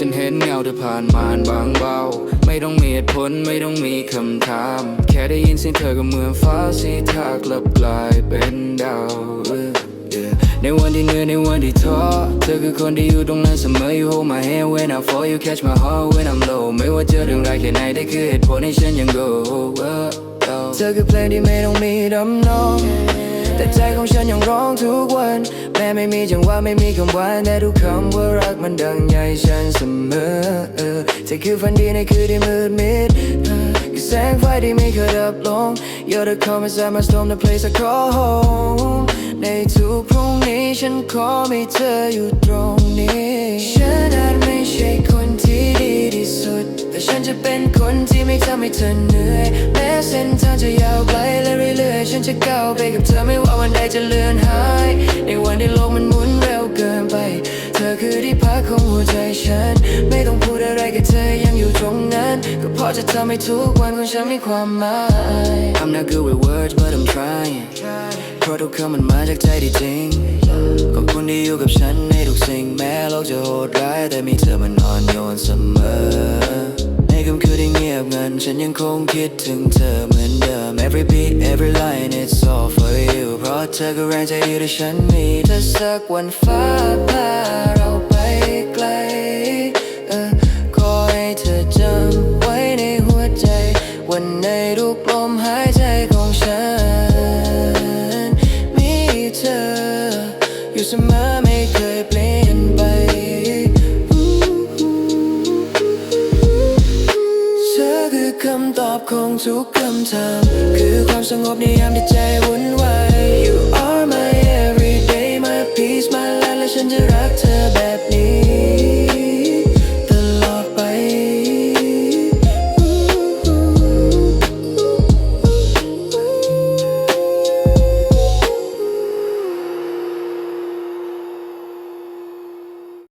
ฉันเห็นเงาเธอผ่านมานบางเบา ไม่ต้องมีเหตุผลไม่ต้องมีคำถาม แค่ได้ยินเสียงเธอก็เหมือนฟ้าสีทากลับกลายเป็นดาวในวันที่เหนื่อยในวันที่ท้อเธอคือคนที่อยู่ตรงนั้นเสมอ You hold my hand when I fall You catch my heart when I'm low ไม่ว่าเจอเรื่องไรแค่ไหนได้คือเหตุผลให้ฉันยัง go เออเออเธอคือเพลงที่ไม่ต้องมีดำนอง แต่ใจของฉันยังร้องทุกวัน แม้ไม่มีจังหวะไม่มีคำหวานแต่ทุกคำว่ารักมันดังใหญ่ฉันเสมอเออเธอคือฝันดีในคืนที่มืดมิดเออคือแสงไฟที่ไม่เคยดับลง You're the calm inside my storm the place I call home ในทุกพรุ่งนี้ฉันขอมีเธออยู่ตรงนี้ฉันอาจไม่ใช่คนที่ดีที่สุด แต่ฉันจะเป็นคนที่ไม่ทำให้เธอเหนื่อยแม้เส้นทางจะยาวไกลและ ฉันจะก้าวไปกับเธอไม่ว่าวันใดจะเลือนหาย ในวันที่โลกมันหมุนเร็วเกินไป เธอคือที่พักของหัวใจฉัน ไม่ต้องพูดอะไรกับเธอยังอยู่ตรงนั้น ก็เพราะจะทำให้ทุกวันของฉันมีความหมาย I'm not good with words but I'm trying เพราะทุกคำมันมาจากใจที่จริงขอบคุณที่อยู่กับฉันในทุกสิ่งแม้โลกจะโหดร้ายแต่มีเธอมันอ่อนโยนเสมอ ในค่ำคืนที่เงียบงันฉันยังคงคิดถึงเธอเหมือนเดิม Every beat every line it's all for you เพราะเธอคือแรงใจที่ฉันมีถ้าสักวันฟ้าพาเราไปไกลอขอให้เธอจำไว้ในหัวใจ วันในทุกลมหายใจของฉัน มีเธออยู่เสมอ อบของทุกคำถามคือความสงบในยามที่ใจวุ่นวาย You